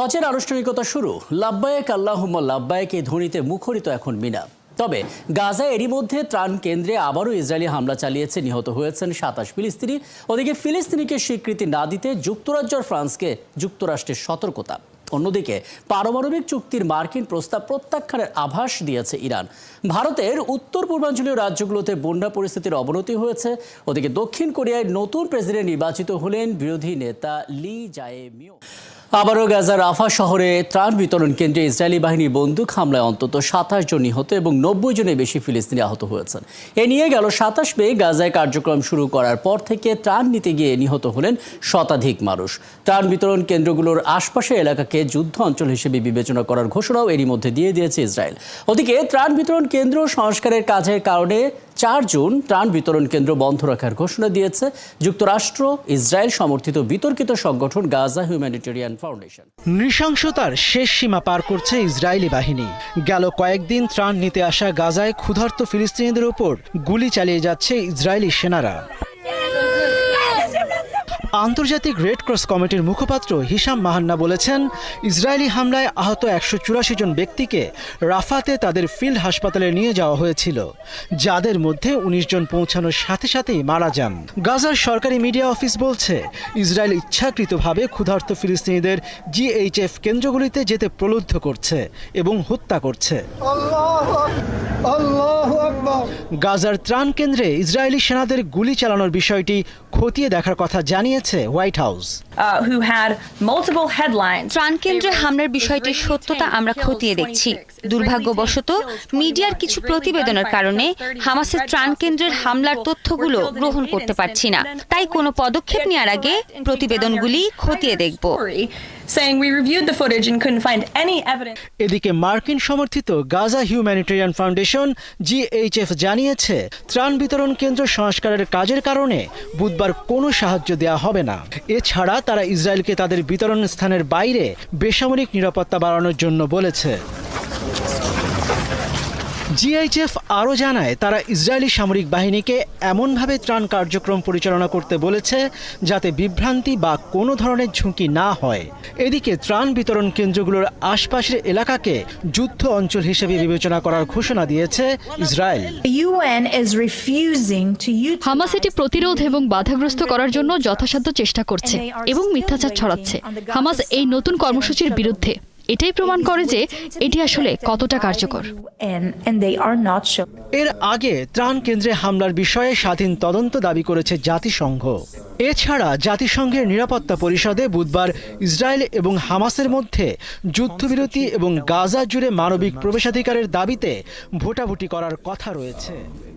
হজের আনুষ্ঠানিকতা শুরু। লাব্বায়েক আল্লাহুম্মা লাব্বায়েক এই ধ্বনিতে মুখরিত এখন মিনা। তবে গাজা এরই মধ্যে ত্রাণ কেন্দ্রে আবারও ইসরায়েলি হামলা চালিয়েছে, নিহত হয়েছেন সাতাশ ফিলিস্তিনি। ওদিকে ফিলিস্তিনিকে স্বীকৃতি না দিতে যুক্তরাজ্য আর ফ্রান্সকে যুক্তরাষ্ট্রের সতর্কতা। অন্যদিকে পারমাণবিক চুক্তির মার্কিন প্রস্তাব প্রত্যাখ্যানের আভাস দিয়েছে ইরান। ভারতের উত্তর পূর্বাঞ্চলীয় রাজ্যগুলোতে বন্যা পরিস্থিতির অবনতি হয়েছে। ওদিকে দক্ষিণ কোরিয়ায় নতুন প্রেসিডেন্ট নির্বাচিত হলেন বিরোধী নেতা লি জায়ে মিও আবারও গাজার রাফা শহরে ত্রাণ বিতরণ কেন্দ্রে ইসরায়েলি বাহিনীর বন্দুক হামলায় অন্তত সাতাশ জন নিহত এবং নব্বই জনের বেশি ফিলিস্তিনি আহত হয়েছেন। এ নিয়ে গেল সাতাশ মে গাজায় কার্যক্রম শুরু করার পর থেকে ত্রাণ নিতে গিয়ে নিহত হলেন শতাধিক মানুষ। ত্রাণ বিতরণ কেন্দ্রগুলোর আশপাশের এলাকাকে যুদ্ধ অঞ্চল হিসেবে বিবেচনা করার ঘোষণাও এরই মধ্যে দিয়ে দিয়েছে ইসরায়েল। ওদিকে ত্রাণ বিতরণ কেন্দ্র সংস্কারের কাজের কারণে চার জুন ত্রাণ বিতরণ কেন্দ্র বন্ধ রাখার ঘোষণা দিয়েছে। যুক্তরাষ্ট্র, ইসরায়েল সমর্থিত বিতর্কিত সংগঠন গাজা হিউম্যানিটেরিয়ান ফাউন্ডেশন নৃশংসতার শেষ সীমা পার করছে ইসরায়েলি বাহিনী। গেল কয়েকদিন ত্রাণ নিতে আসা গাজায় ক্ষুধার্ত ফিলিস্তিনিদের ওপর গুলি চালিয়ে যাচ্ছে ইসরায়েলি সেনারা। আন্তর্জাতিক রেড ক্রস কমিটির মুখপাত্র হিসাম মাহান্না বলেছেন, ইসরায়েলি হামলায় আহত একশো চুরাশি জন ব্যক্তিকে রাফাতে তাদের ফিল্ড হাসপাতালে নিয়ে যাওয়া হয়েছিল, যাদের মধ্যে উনিশ জন পৌঁছানোর সাথে সাথেই মারা যান। গাজার সরকারি মিডিয়া অফিস বলছে, ইসরায়েল ইচ্ছাকৃতভাবে ক্ষুধার্ত ফিলিস্তিনিদের জিএইচএফ কেন্দ্রগুলিতে যেতে প্রলুব্ধ করছে এবং হত্যা করছে। গাজার ত্রাণ কেন্দ্রে ইসরায়েলি সেনাদের গুলি চালানোর বিষয়টি খতিয়ে দেখার কথা জানিয়েছে White House uh, who had multiple headlines. ত্রাণ কেন্দ্রে হামলার বিষয়টির সত্যতা আমরা খতিয়ে দেখছি দুর্ভাগ্যবশত মিডিয়ার কিছু প্রতিবেদনের কারণে হামাসের ত্রাণ কেন্দ্রের হামলার তথ্যগুলো গ্রহণ করতে পারছি না তাই কোনো পদক্ষেপ নেওয়ার আগে প্রতিবেদনগুলি খতিয়ে দেখব Saying we reviewed the footage and couldn't find any evidence. এদিকে মার্কিন সমর্থিত গাজা হিউম্যানিটেরিয়ান ফাউন্ডেশন জিএইচএফ জানিয়েছে, ত্রাণ বিতরণ কেন্দ্র সংস্কারের কাজের কারণে বুধবার কোনো সাহায্য দেওয়া হবে না। এছাড়া তারা ইসরায়েলকে তাদের বিতরণ স্থানের বাইরে বেসামরিক নিরাপত্তা বাড়ানোর জন্য বলেছে। জিএইচএফ আরও জানায় তারা ইসরায়েলি সামরিক বাহিনীকে এমনভাবে ত্রাণ কার্যক্রম পরিচালনা করতে বলেছে যাতে বিভ্রান্তি বা কোনো ধরনের ঝুঁকি না হয়। এদিকে ত্রাণ বিতরণ কেন্দ্রগুলোর আশপাশের এলাকাকে যুদ্ধ অঞ্চল হিসেবে বিবেচনা করার ঘোষণা দিয়েছে ইসরায়েল। হামাস এটি প্রতিরোধ এবং বাধাগ্রস্ত করার জন্য যথাসাধ্য চেষ্টা করছে এবং মিথ্যাচার ছড়াচ্ছে। হামাস এই নতুন কর্মসূচির বিরুদ্ধে এটাই প্রমাণ করে যে এটি আসলে কতটা কার্যকর. এর আগে ত্রাণ কেন্দ্রে হামলার বিষয়ে স্বাধীন তদন্ত দাবি করেছে জাতিসংঘ। এছাড়া জাতিসংঘের নিরাপত্তা পরিষদে বুধবার ইসরায়েল এবং হামাসের মধ্যে যুদ্ধবিরতি এবং গাজা জুড়ে মানবিক প্রবেশাধিকারের দাবিতে ভোটাভুটি করার কথা রয়েছে।